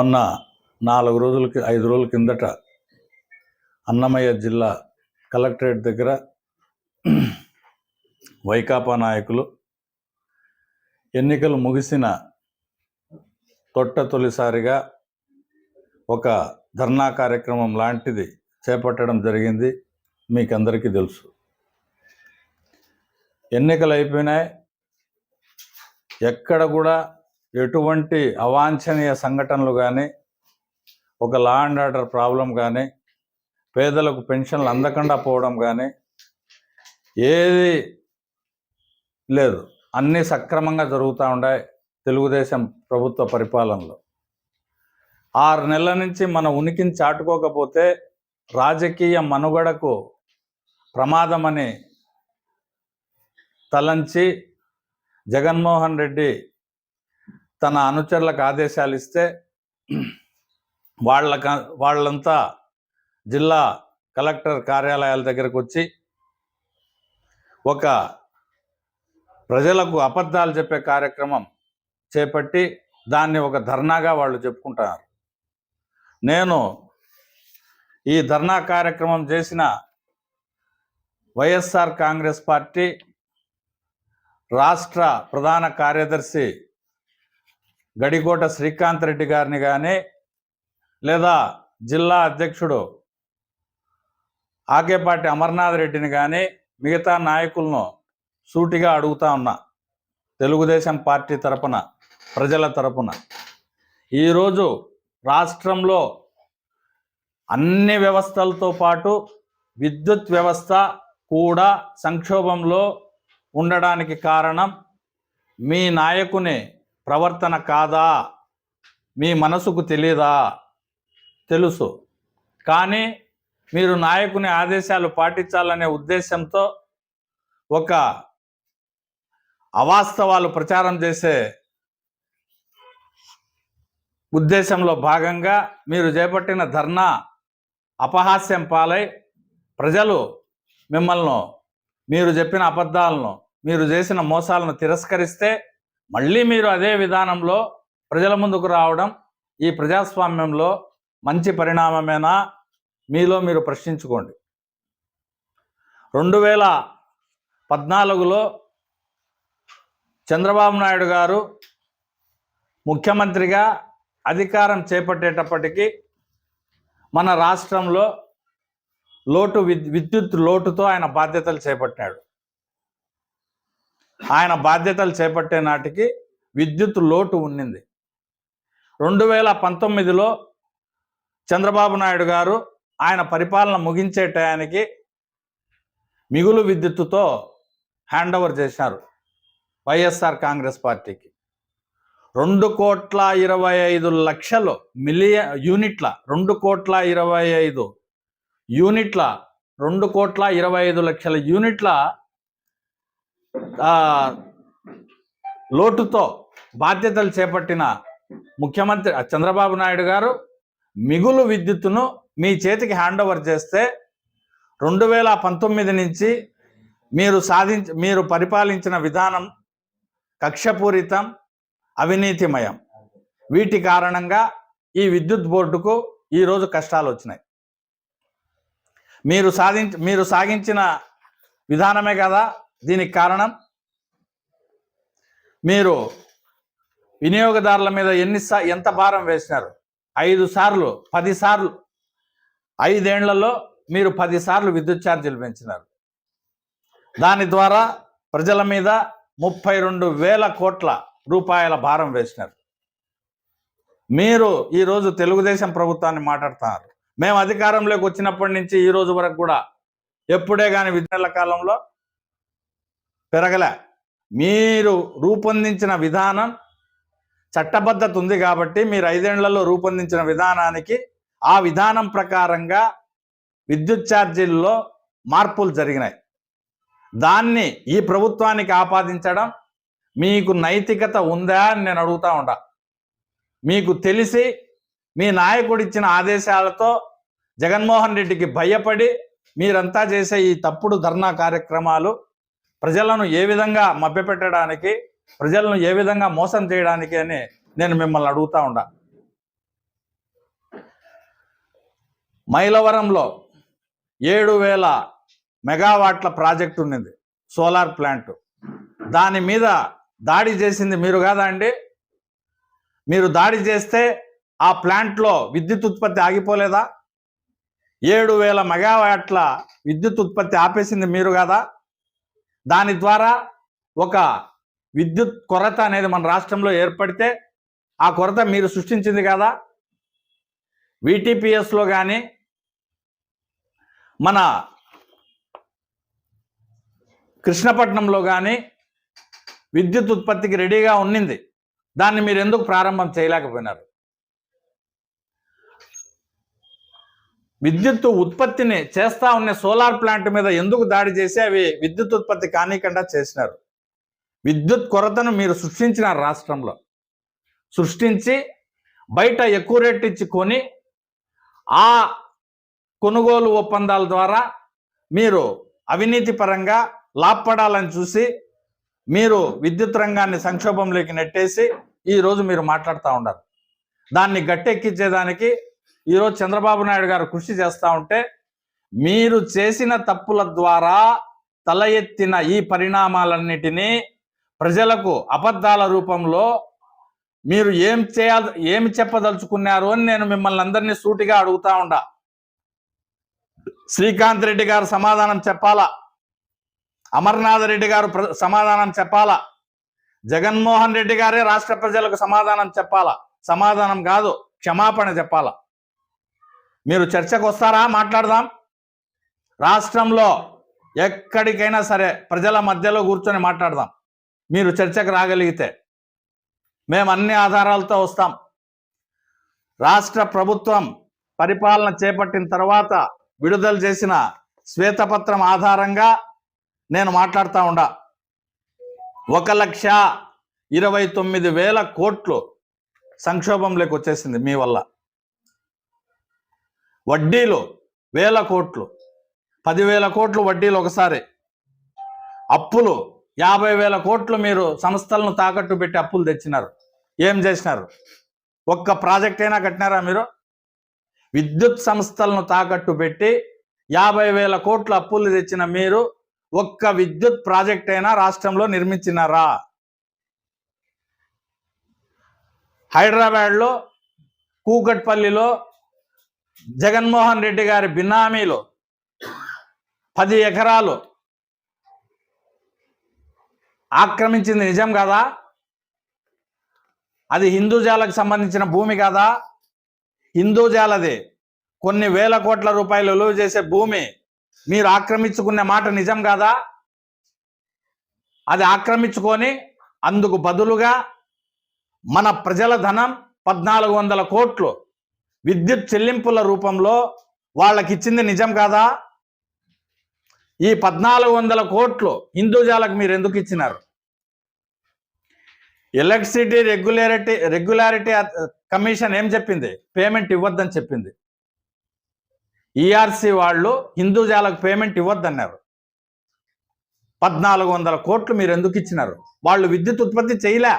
మొన్న నాలుగు రోజులకి ఐదు రోజుల కిందట అన్నమయ్య జిల్లా కలెక్టరేట్ దగ్గర వైకాపా నాయకులు ఎన్నికలు ముగిసిన తొట్ట తొలిసారిగా ఒక ధర్నా కార్యక్రమం లాంటిది చేపట్టడం జరిగింది. మీకు అందరికీ తెలుసు. ఎన్నికలు అయిపోయినాయి. ఎక్కడ కూడా ఎటువంటి అవాంఛనీయ సంఘటనలు కానీ ఒక లా అండ్ ఆర్డర్ ప్రాబ్లం కానీ పేదలకు పెన్షన్లు అందకుండా పోవడం కానీ ఏది లేదు. అన్నీ సక్రమంగా జరుగుతూ ఉన్నాయి తెలుగుదేశం ప్రభుత్వ పరిపాలనలో. ఆరు నెలల నుంచి మన ఉనికిని చాటుకోకపోతే రాజకీయ మనుగడకు ప్రమాదమని తలంచి జగన్మోహన్ రెడ్డి తన అనుచరులకు ఆదేశాలు ఇస్తే వాళ్ళ వాళ్ళంతా జిల్లా కలెక్టర్ కార్యాలయాల దగ్గరకు వచ్చి ఒక ప్రజలకు అబద్ధాలు చెప్పే కార్యక్రమం చేపట్టి దాన్ని ఒక ధర్నాగా వాళ్ళు చెప్పుకుంటున్నారు. నేను ఈ ధర్నా కార్యక్రమం చేసిన వైఎస్ఆర్ కాంగ్రెస్ పార్టీ రాష్ట్ర ప్రధాన కార్యదర్శి గడికోట శ్రీకాంత్ రెడ్డి గారిని కానీ లేదా జిల్లా అధ్యక్షుడు ఆకేపాటి అమర్నాథ్ రెడ్డిని కానీ మిగతా నాయకులను సూటిగా అడుగుతా ఉన్నా. తెలుగుదేశం పార్టీ తరపున ప్రజల తరపున. ఈరోజు రాష్ట్రంలో అన్ని వ్యవస్థలతో పాటు విద్యుత్ వ్యవస్థ కూడా సంక్షోభంలో ఉండడానికి కారణం మీ నాయకుని ప్రవర్తన కాదా? మీ మనసుకు తెలియదా తెలుసు. కానీ మీరు నాయకుని ఆదేశాలు పాటించాలనే ఉద్దేశంతో ఒక అవాస్తవాలు ప్రచారం చేసే ఉద్దేశంలో భాగంగా మీరు చేపట్టిన ధర్నా అపహాస్యం పాలై ప్రజలు మిమ్మల్ని మీరు చెప్పిన అబద్ధాలను మీరు చేసిన మోసాలను తిరస్కరిస్తే మళ్ళీ మీరు అదే విధానంలో ప్రజల ముందుకు రావడం ఈ ప్రజాస్వామ్యంలో మంచి పరిణామమేనా మీలో మీరు ప్రశ్నించుకోండి. రెండు వేల పద్నాలుగులో చంద్రబాబు నాయుడు గారు ముఖ్యమంత్రిగా అధికారం చేపట్టేటప్పటికీ మన రాష్ట్రంలో లోటు విద్యుత్ లోటుతో ఆయన బాధ్యతలు చేపట్టాడు. ఆయన బాధ్యతలు చేపట్టే నాటికి విద్యుత్ లోటు ఉన్నింది. రెండు వేల పంతొమ్మిదిలో చంద్రబాబు నాయుడు గారు ఆయన పరిపాలన ముగించే టయానికి మిగులు విద్యుత్తుతో హ్యాండ్ ఓవర్ చేశారు వైఎస్ఆర్ కాంగ్రెస్ పార్టీకి. రెండు కోట్ల ఇరవై ఐదు లక్షలు మిలియన్ యూనిట్ల రెండు కోట్ల ఇరవై ఐదు యూనిట్ల రెండు కోట్ల ఇరవై ఐదు లక్షల యూనిట్ల లోటుతో బాధ్యతలు చేపట్టిన ముఖ్యమంత్రి చంద్రబాబు నాయుడు గారు మిగులు విద్యుత్తును మీ చేతికి హ్యాండ్ ఓవర్ చేస్తే రెండు వేల పంతొమ్మిది నుంచి మీరు సాధించ మీరు పరిపాలించిన విధానం కక్షపూరితం అవినీతిమయం. వీటి కారణంగా ఈ విద్యుత్ బోర్డుకు ఈరోజు కష్టాలు వచ్చినాయి. మీరు సాధించ మీరు సాగించిన విధానమే కదా దీనికి కారణం? మీరు వినియోగదారుల మీద ఎన్ని ఎంత భారం వేసినారు? ఐదు సార్లు పది సార్లు. ఐదేళ్ళలో మీరు పది సార్లు విద్యుత్ ఛార్జీలు పెంచినారు. దాని ద్వారా ప్రజల మీద ముప్పై రెండు వేల కోట్ల రూపాయల భారం వేసినారు. మీరు ఈరోజు తెలుగుదేశం ప్రభుత్వాన్ని మాట్లాడుతున్నారు. మేము అధికారంలోకి వచ్చినప్పటి నుంచి ఈ రోజు వరకు కూడా ఎప్పుడే కానీ విద్యల కాలంలో పెరగలే. మీరు రూపొందించిన విధానం చట్టబద్ధత ఉంది కాబట్టి మీరు ఐదేళ్ళలో రూపొందించిన విధానానికి ఆ విధానం ప్రకారంగా విద్యుత్ ఛార్జీల్లో మార్పులు జరిగినాయి. దాన్ని ఈ ప్రభుత్వానికి ఆపాదించడం మీకు నైతికత ఉందా అని నేను అడుగుతా ఉంటా. మీకు తెలిసి మీ నాయకుడు ఇచ్చిన ఆదేశాలతో జగన్మోహన్ రెడ్డికి భయపడి మీరంతా చేసే ఈ తప్పుడు ధర్నా కార్యక్రమాలు ప్రజలను ఏ విధంగా మభ్యపెట్టడానికి ప్రజలను ఏ విధంగా మోసం చేయడానికి అని నేను మిమ్మల్ని అడుగుతా ఉండా. మైలవరంలో ఏడు వేల మెగావాట్ల ప్రాజెక్ట్ ఉన్నింది సోలార్ ప్లాంట్. దాని మీద దాడి చేసింది మీరు కాదా అండి? మీరు దాడి చేస్తే ఆ ప్లాంట్లో విద్యుత్ ఉత్పత్తి ఆగిపోలేదా? ఏడు వేల మెగావాట్ల విద్యుత్ ఉత్పత్తి ఆపేసింది మీరు కాదా? దాని ద్వారా ఒక విద్యుత్ కొరత అనేది మన రాష్ట్రంలో ఏర్పడితే ఆ కొరత మీరు సృష్టించింది కదా? విటిపిఎస్లో కానీ మన కృష్ణపట్నంలో కానీ విద్యుత్ ఉత్పత్తికి రెడీగా ఉన్నింది. దాన్ని మీరు ఎందుకు ప్రారంభం చేయలేకపోయినారు? విద్యుత్ ఉత్పత్తిని చేస్తా ఉన్న సోలార్ ప్లాంట్ మీద ఎందుకు దాడి చేసి అవి విద్యుత్ ఉత్పత్తి కానీకుండా చేసినారు? విద్యుత్ కొరతను మీరు సృష్టించిన రాష్ట్రంలో సృష్టించి బయట ఎక్కువ రేట్ ఇచ్చి కొని ఆ కొనుగోలు ఒప్పందాల ద్వారా మీరు అవినీతి పరంగా లాభపడాలని చూసి మీరు విద్యుత్ రంగాన్ని సంక్షోభంలోకి నెట్టేసి ఈరోజు మీరు మాట్లాడుతూ ఉన్నారు. దాన్ని గట్టెక్కించేదానికి ఈరోజు చంద్రబాబు నాయుడు గారు కృషి చేస్తూ ఉంటే మీరు చేసిన తప్పుల ద్వారా తల ఎత్తిన ఈ పరిణామాలన్నిటినీ ప్రజలకు అబద్ధాల రూపంలో మీరు ఏం చేయాలి ఏమి చెప్పదలుచుకున్నారు అని నేను మిమ్మల్ని అందరినీ సూటిగా అడుగుతా ఉండా. శ్రీకాంత్ రెడ్డి గారు సమాధానం చెప్పాలా? అమర్నాథ్ రెడ్డి గారు ప్ర- సమాధానం చెప్పాలా? జగన్మోహన్ రెడ్డి గారే రాష్ట్ర ప్రజలకు సమాధానం చెప్పాలా? సమాధానం కాదు క్షమాపణ చెప్పాలా? మీరు చర్చకు వస్తారా? మాట్లాడదాం. రాష్ట్రంలో ఎక్కడికైనా సరే ప్రజల మధ్యలో కూర్చొని మాట్లాడదాం. మీరు చర్చకు రాగలిగితే మేము అన్ని ఆధారాలతో వస్తాం. రాష్ట్ర ప్రభుత్వం పరిపాలన చేపట్టిన తర్వాత విడుదల చేసిన శ్వేతపత్రం ఆధారంగా నేను మాట్లాడుతూ ఉండా. ఒక లక్ష ఇరవై తొమ్మిది వేల కోట్లు సంక్షోభంలోకి వచ్చేసింది మీ వల్ల. వడ్డీలు వేల కోట్లు. పదివేల కోట్లు వడ్డీలు ఒకసారి. అప్పులు యాభై వేల కోట్లు మీరు సంస్థలను తాకట్టు పెట్టి అప్పులు తెచ్చినారు. ఏం చేసినారు? ఒక్క ప్రాజెక్ట్ అయినా కట్టినారా మీరు? విద్యుత్ సంస్థలను తాకట్టు పెట్టి యాభై వేల కోట్ల అప్పులు తెచ్చిన మీరు ఒక్క విద్యుత్ ప్రాజెక్ట్ అయినా రాష్ట్రంలో నిర్మించినారా? హైదరాబాద్లో కూకట్పల్లిలో జగన్మోహన్ రెడ్డి గారి బినామీలు పది ఎకరాలు ఆక్రమించింది నిజం కదా? అది హిందూజాలకు సంబంధించిన భూమి కాదా? హిందూజాలది కొన్ని వేల కోట్ల రూపాయలు విలువ చేసే భూమి మీరు ఆక్రమించుకునే మాట నిజం కాదా? అది ఆక్రమించుకొని అందుకు బదులుగా మన ప్రజల ధనం పద్నాలుగు వందల కోట్లు విద్యుత్ చెల్లింపుల రూపంలో వాళ్ళకి ఇచ్చింది నిజం కాదా? ఈ పద్నాలుగు వందల కోట్లు హిందూజాలకు మీరు ఎందుకు ఇచ్చినారు? ఎలక్ట్రిసిటీ రెగ్యులారిటీ రెగ్యులారిటీ కమిషన్ ఏం చెప్పింది? పేమెంట్ ఇవ్వద్దని చెప్పింది. ఈఆర్సి వాళ్ళు హిందూజాలకు పేమెంట్ ఇవ్వద్దన్నారు. పద్నాలుగు వందల కోట్లు మీరు ఎందుకు ఇచ్చినారు? వాళ్ళు విద్యుత్ ఉత్పత్తి చేయలే.